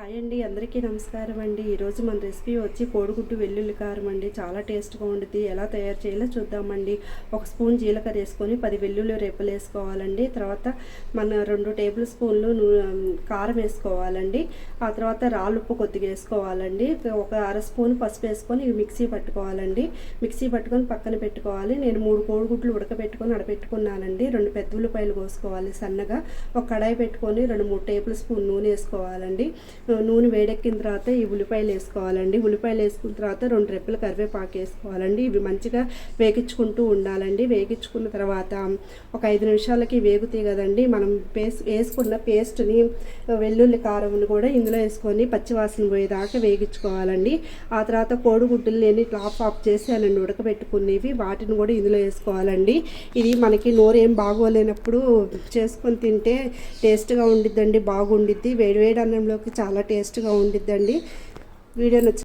Hi అండి అందరికీ నమస్కారం అండి. ఈరోజు మన రెసిపీ వచ్చి కోడిగుడ్డు వెల్లుల్లి కారం అండి. చాలా టేస్ట్గా ఉండుద్ది. ఎలా తయారు చేయాలో చూద్దామండి. ఒక స్పూన్ జీలకర్ర వేసుకొని పది వెల్లుల్లి రేపులు వేసుకోవాలండి. తర్వాత మన రెండు టేబుల్ స్పూన్లు కారం వేసుకోవాలండి. ఆ తర్వాత రాళ్ళుప్పు కొద్దిగా వేసుకోవాలండి. ఒక అర స్పూన్ పసుపు వేసుకొని మిక్సీ పట్టుకోవాలండి. మిక్సీ పట్టుకొని పక్కన పెట్టుకోవాలి. నేను మూడు కోడిగుడ్లు ఉడకబెట్టుకొని అడపెట్టుకున్నానండి. రెండు పెద్ద ఉల్లిపాయలు కోసుకోవాలి సన్నగా. ఒక కడాయి పెట్టుకొని రెండు మూడు టేబుల్ స్పూన్ నూనె వేసుకోవాలండి. నూనె వేడెక్కిన తర్వాత ఈ ఉల్లిపాయలు వేసుకోవాలండి. ఉల్లిపాయలు వేసుకున్న తర్వాత రెండు రెప్పలు కరివేపాకు వేసుకోవాలండి. ఇవి మంచిగా వేగించుకుంటూ ఉండాలండి. వేగించుకున్న తర్వాత ఒక ఐదు నిమిషాలకి వేగుతాయి కదండి. మనం పేస్ట్ వేసుకున్న పేస్ట్ని వెల్లుల్లి కారంని కూడా ఇందులో వేసుకొని పచ్చివాసన పోయేదాకా వేగించుకోవాలండి. ఆ తర్వాత కోడిగుడ్డులు నేను టాప్ ఆఫ్ చేసి చేసానండి ఉడకబెట్టుకునేవి వాటిని కూడా ఇందులో వేసుకోవాలండి. ఇది మనకి నోరు ఏం బాగోలేనప్పుడు చేసుకొని తింటే టేస్ట్గా ఉండిద్దండి బాగుండిద్ది. వేడివేడి అన్నంలోకి చాలా టేస్ట్గా ఉండిద్దండి. వీడియో నచ్చి